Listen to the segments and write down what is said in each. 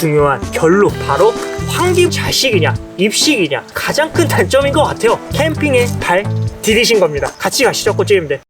중요한 결로 바로 환기 자식이냐 입식이냐 가장 큰 단점인 것 같아요. 캠핑에 발 디디신 겁니다. 같이 가시죠 꽃집님들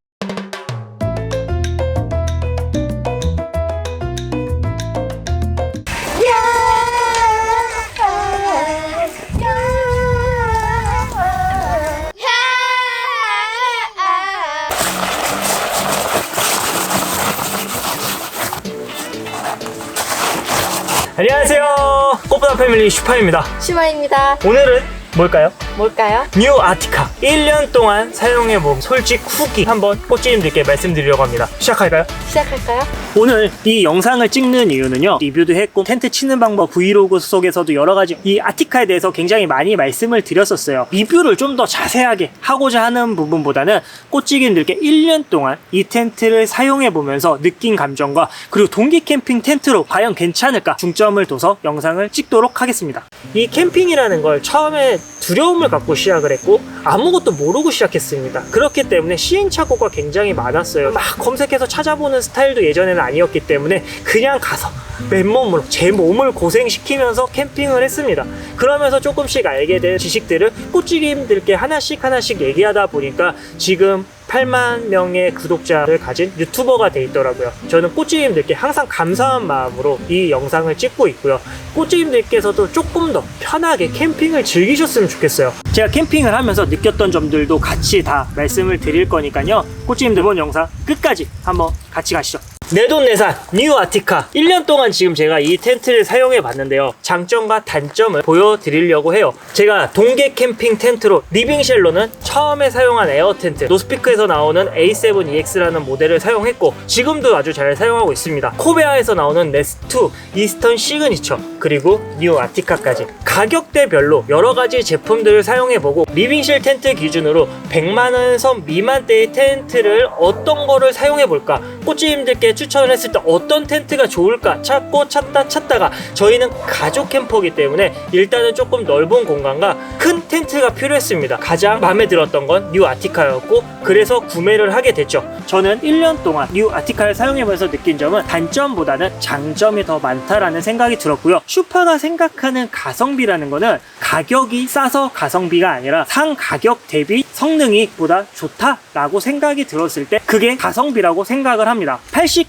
안녕하세요 꽃보다 패밀리 슈파입니다 시마입니다. 오늘은 뭘까요? 뭘까요? 뉴 아티카 1년 동안 사용해본 솔직 후기 한번 꽃집님들께 말씀드리려고 합니다 시작할까요? 시작할까요? 오늘 이 영상을 찍는 이유는요 리뷰도 했고 텐트 치는 방법 브이로그 속에서도 여러 가지 이 아티카에 대해서 굉장히 많이 말씀을 드렸었어요 리뷰를 좀 더 자세하게 하고자 하는 부분보다는 꽃찌개님들께 1년 동안 이 텐트를 사용해 보면서 느낀 감정과 그리고 동기 캠핑 텐트로 과연 괜찮을까 중점을 둬서 영상을 찍도록 하겠습니다 이 캠핑이라는 걸 처음에 두려움 을 갖고 시작을 했고 아무것도 모르고 시작했습니다. 그렇기 때문에 시행착오가 굉장히 많았어요. 막 검색해서 찾아보는 스타일도 예전에는 아니었기 때문에 그냥 가서 맨몸으로 제 몸을 고생시키면서 캠핑을 했습니다. 그러면서 조금씩 알게 된 지식들을 꽃찌개님들께 하나씩 하나씩 얘기하다 보니까 지금 8만 명의 구독자를 가진 유튜버가 돼 있더라고요. 저는 꽃찌님들께 항상 감사한 마음으로 이 영상을 찍고 있고요. 꽃찌님들께서도 조금 더 편하게 캠핑을 즐기셨으면 좋겠어요. 제가 캠핑을 하면서 느꼈던 점들도 같이 다 말씀을 드릴 거니까요. 꽃찌님들 본 영상 끝까지 한번 같이 가시죠. 내돈내산 뉴 아티카. 1년 동안 지금 제가 이 텐트를 사용해 봤는데요. 장점과 단점을 보여드리려고 해요. 제가 동계 캠핑 텐트로 리빙쉘로는 처음에 사용한 에어 텐트 노스피크에서 나오는 A7EX라는 모델을 사용했고 지금도 아주 잘 사용하고 있습니다. 코베아에서 나오는 네스2 이스턴 시그니처 그리고 뉴 아티카까지. 가격대별로 여러 가지 제품들을 사용해보고 리빙쉘 텐트 기준으로 100만원 선 미만대의 텐트를 어떤 거를 사용해볼까 꽃집님들께 추천을 했을 때 어떤 텐트가 좋을까 찾고 찾다 찾다가 저희는 가족 캠퍼기 때문에 일단은 조금 넓은 공간과 큰 텐트가 필요했습니다. 가장 마음에 들었던 건 뉴 아티카였고 그래서 구매를 하게 됐죠. 저는 1년 동안 뉴 아티카를 사용해보면서 느낀 점은 단점보다는 장점이 더 많다라는 생각이 들었고요. 슈퍼가 생각하는 가성비라는 거는 가격이 싸서 가성비가 아니라 상 가격 대비 성능이 보다 좋다라고 생각이 들었을 때 그게 가성비라고 생각을 합니다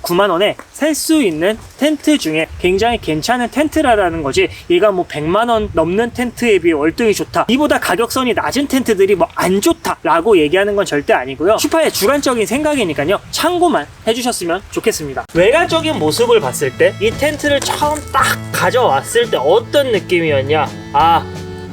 89만 원에 살 수 있는 텐트 중에 굉장히 괜찮은 텐트라는 거지. 얘가 뭐 100만 원 넘는 텐트에 비해 월등히 좋다. 이보다 가격선이 낮은 텐트들이 뭐 안 좋다 라고 얘기하는 건 절대 아니고요. 슈파의 주관적인 생각이니까요. 참고만 해주셨으면 좋겠습니다. 외관적인 모습을 봤을 때 이 텐트를 처음 딱 가져왔을 때 어떤 느낌이었냐? 아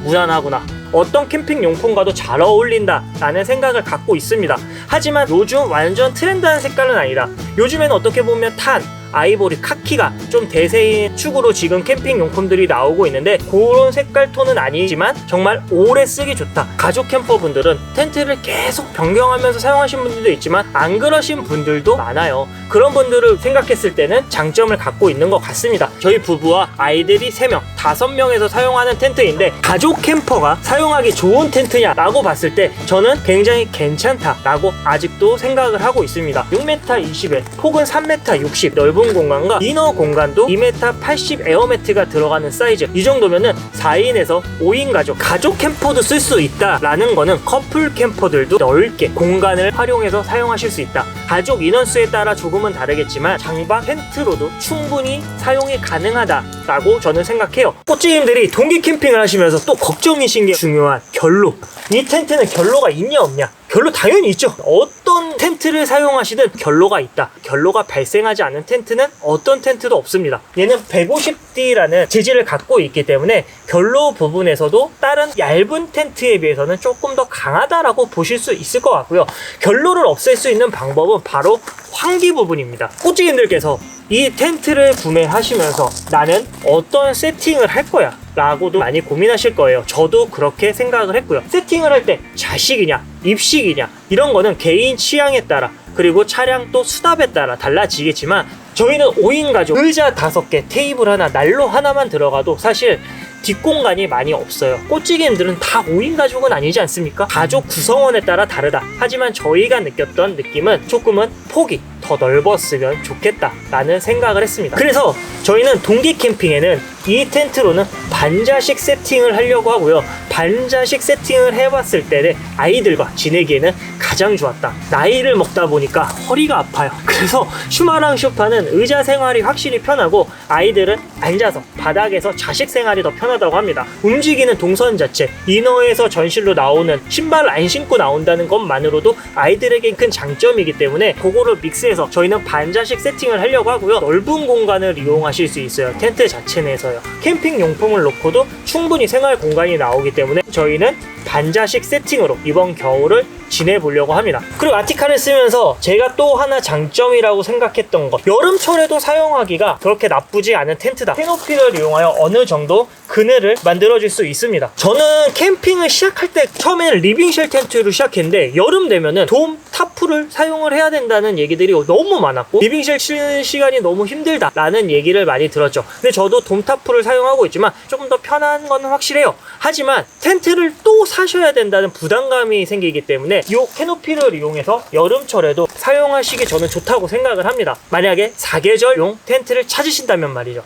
무난하구나. 어떤 캠핑 용품과도 잘 어울린다 라는 생각을 갖고 있습니다. 하지만 요즘 완전 트렌드한 색깔은 아니다 요즘에는 어떻게 보면 탄 아이보리 카키가 좀 대세인 축으로 지금 캠핑 용품들이 나오고 있는데 그런 색깔 톤은 아니지만 정말 오래 쓰기 좋다. 가족 캠퍼분들은 텐트를 계속 변경하면서 사용하신 분들도 있지만 안 그러신 분들도 많아요. 그런 분들을 생각했을 때는 장점을 갖고 있는 것 같습니다. 저희 부부와 아이들이 3명 5명에서 사용하는 텐트인데 가족 캠퍼가 사용하기 좋은 텐트냐라고 봤을 때 저는 굉장히 괜찮다라고 아직도 생각을 하고 있습니다. 6m 20에 폭은 3m 60 넓은 공간과 이너 공간도 2m 80 에어매트가 들어가는 사이즈. 이 정도면은 4인에서 5인 가족 가족 캠퍼도 쓸 수 있다라는 거는 커플 캠퍼들도 넓게 공간을 활용해서 사용하실 수 있다. 가족 인원수에 따라 조금은 다르겠지만 장박 텐트로도 충분히 사용이 가능하다라고 저는 생각해요. 꽃집님들이 동기 캠핑을 하시면서 또 걱정이신 게 중요한 결로. 이 텐트는 결로가 있냐 없냐 결로 당연히 있죠. 어떤 텐트를 사용하시든 결로가 있다. 결로가 발생하지 않는 텐트는 어떤 텐트도 없습니다. 얘는 150D라는 재질을 갖고 있기 때문에 결로 부분에서도 다른 얇은 텐트에 비해서는 조금 더 강하다라고 보실 수 있을 것 같고요. 결로를 없앨 수 있는 방법은 바로 환기 부분입니다. 꽃집님들께서 이 텐트를 구매하시면서 나는 어떤 세팅을 할 거야 라고도 많이 고민하실 거예요. 저도 그렇게 생각을 했고요. 세팅을 할 때 자식이냐, 입식이냐, 이런 거는 개인 취향에 따라 그리고 차량 또 수납에 따라 달라지겠지만 저희는 5인 가족, 의자 5개, 테이블 하나, 난로 하나만 들어가도 사실 뒷공간이 많이 없어요. 꽃찌개님들은 다 5인 가족은 아니지 않습니까? 가족 구성원에 따라 다르다. 하지만 저희가 느꼈던 느낌은 조금은 폭이 더 넓었으면 좋겠다라는 생각을 했습니다. 그래서 저희는 동기 캠핑에는 이 텐트로는 반자식 세팅을 하려고 하고요. 반자식 세팅을 해봤을 때는 아이들과 지내기에는 가장 좋았다. 나이를 먹다 보니까 허리가 아파요. 그래서 슈마랑 쇼파는 의자 생활이 확실히 편하고 아이들은 앉아서 바닥에서 자식 생활이 더 편하다고 합니다. 움직이는 동선 자체, 이너에서 전실로 나오는 신발을 안 신고 나온다는 것만으로도 아이들에겐 큰 장점이기 때문에 그거를 믹스 해서 저희는 반자식 세팅을 하려고 하고요. 넓은 공간을 이용하실 수 있어요. 텐트 자체 내에서요. 캠핑 용품을 놓고도 충분히 생활 공간이 나오기 때문에 저희는 반자식 세팅으로 이번 겨울을 지내보려고 합니다. 그리고 아티카를 쓰면서 제가 또 하나 장점이라고 생각했던 것 여름철에도 사용하기가 그렇게 나쁘지 않은 텐트다. 캐노피를 이용하여 어느 정도 그늘을 만들어줄 수 있습니다. 저는 캠핑을 시작할 때 처음에는 리빙쉘 텐트로 시작했는데 여름 되면은 돔 타프를 사용을 해야 된다는 얘기들이 너무 많았고 리빙쉘 치는 시간이 너무 힘들다라는 얘기를 많이 들었죠. 근데 저도 돔 타프를 사용하고 있지만 조금 더 편한 건 확실해요. 하지만 텐트를 또 사셔야 된다는 부담감이 생기기 때문에 이 캐노피를 이용해서 여름철에도 사용하시기 저는 좋다고 생각을 합니다. 만약에 사계절용 텐트를 찾으신다면 말이죠.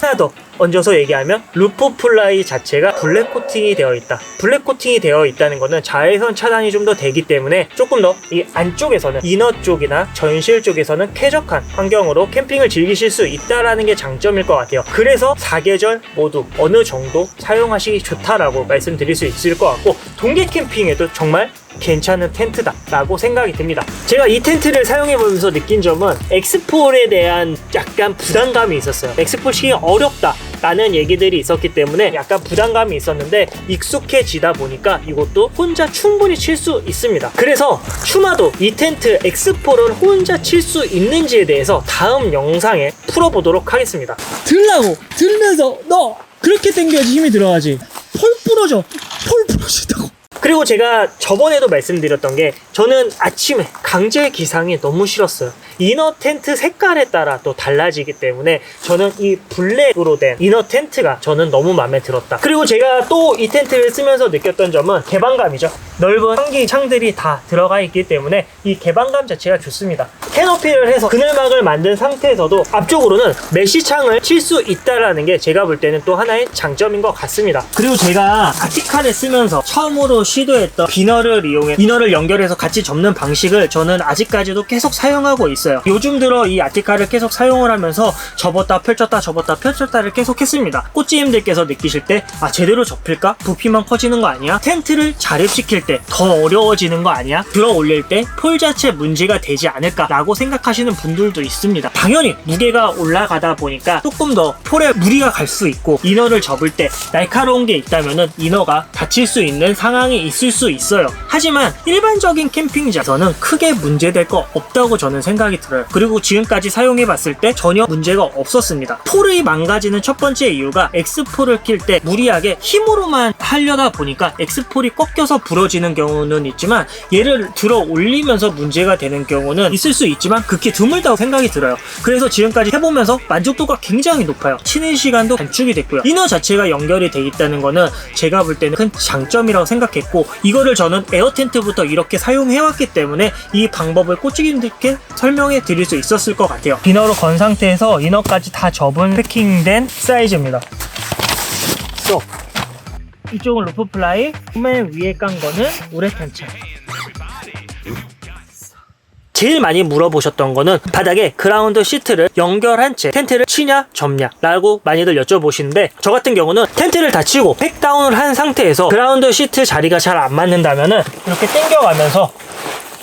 하나 더 얹어서 얘기하면 루프 플라이 자체가 블랙 코팅이 되어 있다. 블랙 코팅이 되어 있다는 것은 자외선 차단이 좀 더 되기 때문에 조금 더 이 안쪽에서는 이너 쪽이나 전실 쪽에서는 쾌적한 환경으로 캠핑을 즐기실 수 있다라는 게 장점일 것 같아요. 그래서 사계절 모두 어느 정도 사용하시기 좋다라고 말씀드릴 수 있을 것 같고 동계 캠핑에도 정말 괜찮은 텐트다 라고 생각이 듭니다. 제가 이 텐트를 사용해 보면서 느낀 점은 엑스폴에 대한 약간 부담감이 있었어요. 엑스폴 치기 어렵다. 라는 얘기들이 있었기 때문에 약간 부담감이 있었는데 익숙해지다 보니까 이것도 혼자 충분히 칠 수 있습니다. 그래서 슈마도 이 텐트 엑스포를 혼자 칠 수 있는지에 대해서 다음 영상에 풀어보도록 하겠습니다. 들라고 들면서 너 그렇게 당겨야지 힘이 들어가지 펄 부러져 펄 부러진다고 그리고 제가 저번에도 말씀드렸던 게 저는 아침에 강제 기상이 너무 싫었어요. 이너 텐트 색깔에 따라 또 달라지기 때문에 저는 이 블랙으로 된 이너 텐트가 저는 너무 마음에 들었다. 그리고 제가 또 이 텐트를 쓰면서 느꼈던 점은 개방감이죠. 넓은 환기 창들이 다 들어가 있기 때문에 이 개방감 자체가 좋습니다. 캐노피를 해서 그늘막을 만든 상태에서도 앞쪽으로는 메쉬창을 칠 수 있다라는 게 제가 볼 때는 또 하나의 장점인 것 같습니다. 그리고 제가 아티카를 쓰면서 처음으로 시도했던 비너를 이용해 비너를 연결해서 같이 접는 방식을 저는 아직까지도 계속 사용하고 있어요. 요즘 들어 이 아티카를 계속 사용을 하면서 접었다 펼쳤다 접었다 펼쳤다를 계속 했습니다. 꽃지님들께서 느끼실 때 아 제대로 접힐까? 부피만 커지는 거 아니야? 텐트를 자립시킬 때 더 어려워지는 거 아니야? 들어 올릴 때 폴 자체 문제가 되지 않을까라고 생각하시는 분들도 있습니다. 당연히 무게가 올라가다 보니까 조금 더 폴에 무리가 갈 수 있고 이너를 접을 때 날카로운 게 있다면은 이너가 다칠 수 있는 상황이 있을 수 있어요. 하지만 일반적인 캠핑장에서는 크게 문제될 거 없다고 저는 생각이 들어요. 그리고 지금까지 사용해 봤을 때 전혀 문제가 없었습니다. 폴이 망가지는 첫 번째 이유가 X폴을 낄때 무리하게 힘으로만 하려다 보니까 X폴이 꺾여서 부러지는 경우는 있지만 얘를 들어 올리면서 문제가 되는 경우는 있을 수 있지만 극히 드물다고 생각이 들어요. 그래서 지금까지 해보면서 만족도가 굉장히 높아요. 치는 시간도 단축이 됐고요. 이너 자체가 연결이 돼 있다는 거는 제가 볼 때는 큰 장점이라고 생각했고 이거를 저는 에어 텐트부터 이렇게 사용해왔기 때문에 이 방법을 꼬치님들께 설명해 드릴 수 있었을 것 같아요. 비너로 건 상태에서 이너까지 다 접은 패킹된 사이즈입니다. 또 이쪽은 루프 플라이, 맨 위에 깐 거는 우레탄 차. 제일 많이 물어보셨던 거는 바닥에 그라운드 시트를 연결한 채 텐트를 치냐 접냐 라고 많이들 여쭤보시는데 저 같은 경우는 텐트를 다 치고 팩다운을 한 상태에서 그라운드 시트 자리가 잘 안 맞는다면은 이렇게 당겨가면서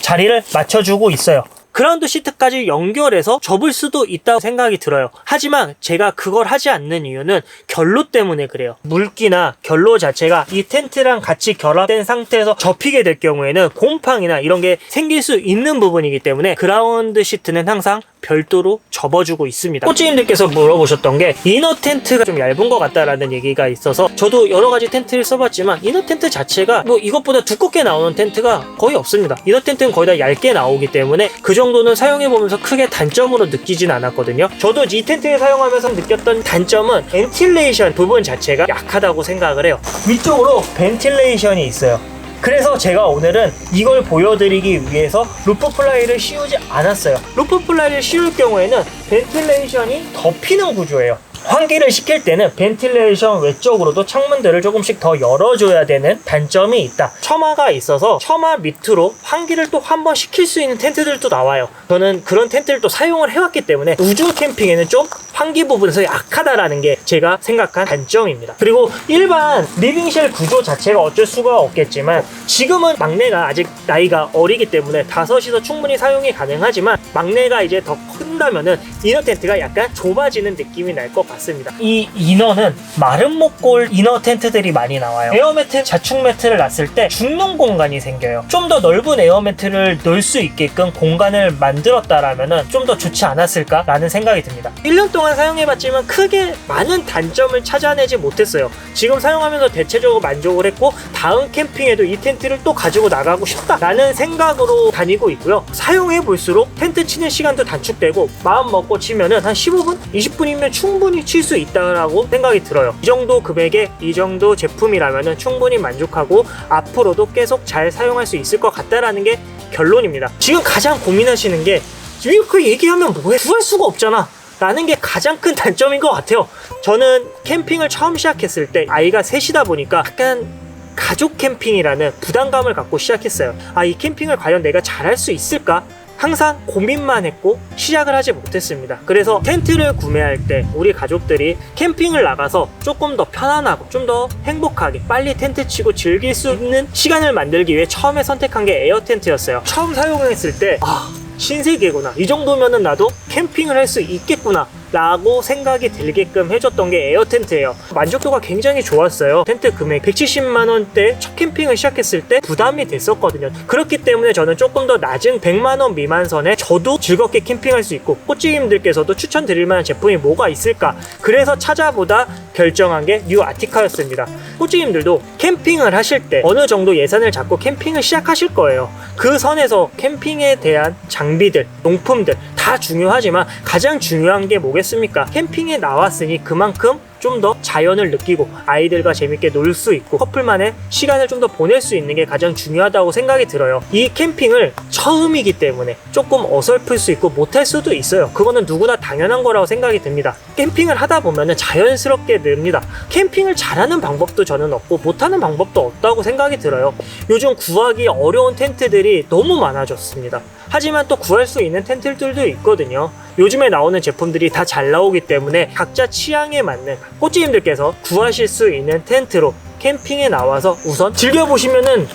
자리를 맞춰주고 있어요. 그라운드 시트까지 연결해서 접을 수도 있다고 생각이 들어요. 하지만 제가 그걸 하지 않는 이유는 결로 때문에 그래요. 물기나 결로 자체가 이 텐트랑 같이 결합된 상태에서 접히게 될 경우에는 곰팡이나 이런 게 생길 수 있는 부분이기 때문에 그라운드 시트는 항상 별도로 접어주고 있습니다. 코치님들께서 물어보셨던 게 이너 텐트가 좀 얇은 것 같다라는 얘기가 있어서 저도 여러 가지 텐트를 써봤지만 이너 텐트 자체가 뭐 이것보다 두껍게 나오는 텐트가 거의 없습니다. 이너 텐트는 거의 다 얇게 나오기 때문에 그 정도는 사용해보면서 크게 단점으로 느끼진 않았거든요. 저도 이 텐트를 사용하면서 느꼈던 단점은 벤틸레이션 부분 자체가 약하다고 생각을 해요. 위쪽으로 벤틸레이션이 있어요. 그래서 제가 오늘은 이걸 보여드리기 위해서 루프 플라이를 씌우지 않았어요. 루프 플라이를 씌울 경우에는 벤틸레이션이 덮이는 구조예요. 환기를 시킬 때는 벤틸레이션 외적으로도 창문들을 조금씩 더 열어줘야 되는 단점이 있다. 처마가 있어서 처마 밑으로 환기를 또 한 번 시킬 수 있는 텐트들도 나와요. 저는 그런 텐트를 또 사용을 해왔기 때문에 우주 캠핑에는 좀 환기 부분에서 약하다라는 게 제가 생각한 단점입니다. 그리고 일반 리빙쉘 구조 자체가 어쩔 수가 없겠지만 지금은 막내가 아직 나이가 어리기 때문에 다섯이서 충분히 사용이 가능하지만 막내가 이제 더 큰다면은 이너 텐트가 약간 좁아지는 느낌이 날 것 같 습니다. 이 이너는 마른 목골 이너 텐트들이 많이 나와요. 에어매트, 자축 매트를 놨을 때 죽는 공간이 생겨요. 좀 더 넓은 에어매트를 넣을 수 있게끔 공간을 만들었다라면은 좀더 좋지 않았을까라는 생각이 듭니다. 1년 동안 사용해봤지만 크게 많은 단점을 찾아내지 못했어요. 지금 사용하면서 대체적으로 만족을 했고 다음 캠핑에도 이 텐트를 또 가지고 나가고 싶다라는 생각으로 다니고 있고요. 사용해 볼수록 텐트 치는 시간도 단축되고 마음 먹고 치면은 한 15분, 20분이면 충분히 칠 수 있다라고 생각이 들어요. 이 정도 금액에 이 정도 제품이라면은 충분히 만족하고 앞으로도 계속 잘 사용할 수 있을 것 같다라는 게 결론입니다. 지금 가장 고민하시는 게 이렇게 얘기하면 뭐해? 구할 수가 없잖아. 라는 게 가장 큰 단점인 것 같아요. 저는 캠핑을 처음 시작했을 때 아이가 셋이다 보니까 약간 가족 캠핑이라는 부담감을 갖고 시작했어요. 아, 이 캠핑을 과연 내가 잘할 수 있을까? 항상 고민만 했고 시작을 하지 못했습니다. 그래서 텐트를 구매할 때 우리 가족들이 캠핑을 나가서 조금 더 편안하고 좀 더 행복하게 빨리 텐트 치고 즐길 수 있는 시간을 만들기 위해 처음에 선택한 게 에어 텐트였어요. 처음 사용했을 때 아, 신세계구나. 이 정도면은 나도 캠핑을 할 수 있겠구나. 라고 생각이 들게끔 해줬던 게 에어 텐트예요. 만족도가 굉장히 좋았어요. 텐트 금액 170만 원대 첫 캠핑을 시작했을 때 부담이 됐었거든요. 그렇기 때문에 저는 조금 더 낮은 100만 원 미만 선에 저도 즐겁게 캠핑할 수 있고 꽃찌님들께서도 추천드릴 만한 제품이 뭐가 있을까? 그래서 찾아보다 결정한 게 뉴 아티카였습니다. 꽃찌님들도 캠핑을 하실 때 어느 정도 예산을 잡고 캠핑을 시작하실 거예요. 그 선에서 캠핑에 대한 장비들, 용품들 다 중요하지만 가장 중요한 게 뭐겠습니까? 캠핑에 나왔으니 그만큼 좀 더 자연을 느끼고 아이들과 재밌게 놀 수 있고 커플만의 시간을 좀 더 보낼 수 있는 게 가장 중요하다고 생각이 들어요. 이 캠핑을 처음이기 때문에 조금 어설플 수 있고 못할 수도 있어요. 그거는 누구나 당연한 거라고 생각이 듭니다. 캠핑을 하다 보면 자연스럽게 늡니다. 캠핑을 잘하는 방법도 저는 없고 못하는 방법도 없다고 생각이 들어요. 요즘 구하기 어려운 텐트들이 너무 많아졌습니다. 하지만 또 구할 수 있는 텐트들도 있거든요. 요즘에 나오는 제품들이 다 잘 나오기 때문에 각자 취향에 맞는 꽃지님들께서 구하실 수 있는 텐트로 캠핑에 나와서 우선 즐겨보시면은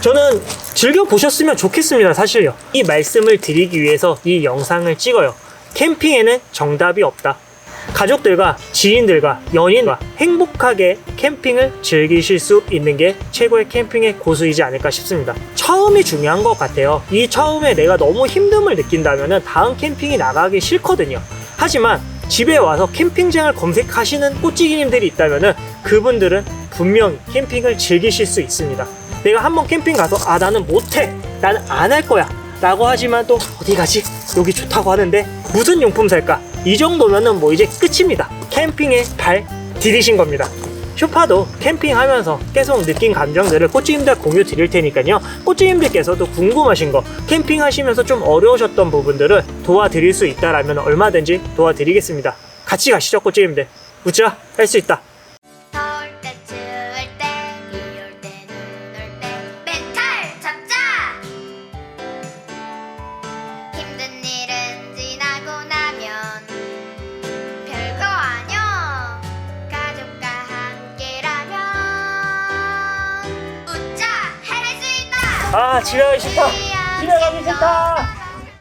저는 즐겨보셨으면 좋겠습니다, 사실요. 이 말씀을 드리기 위해서 이 영상을 찍어요. 캠핑에는 정답이 없다. 가족들과 지인들과 연인과 행복하게 캠핑을 즐기실 수 있는 게 최고의 캠핑의 고수이지 않을까 싶습니다. 처음이 중요한 것 같아요. 이 처음에 내가 너무 힘듦을 느낀다면 다음 캠핑이 나가기 싫거든요. 하지만 집에 와서 캠핑장을 검색하시는 꽃지기님들이 있다면 그분들은 분명히 캠핑을 즐기실 수 있습니다. 내가 한번 캠핑 가서 아 나는 못해 나는 안 할 거야 라고 하지만 또 어디 가지 여기 좋다고 하는데 무슨 용품 살까 이 정도면은 뭐 이제 끝입니다. 캠핑에 발 디디신 겁니다. 쇼파도 캠핑하면서 계속 느낀 감정들을 꽃지님들 공유 드릴 테니까요. 꽃지님들께서도 궁금하신 거 캠핑하시면서 좀 어려우셨던 부분들을 도와드릴 수 있다라면 얼마든지 도와드리겠습니다. 같이 가시죠 꽃지님들. 웃자 할수 있다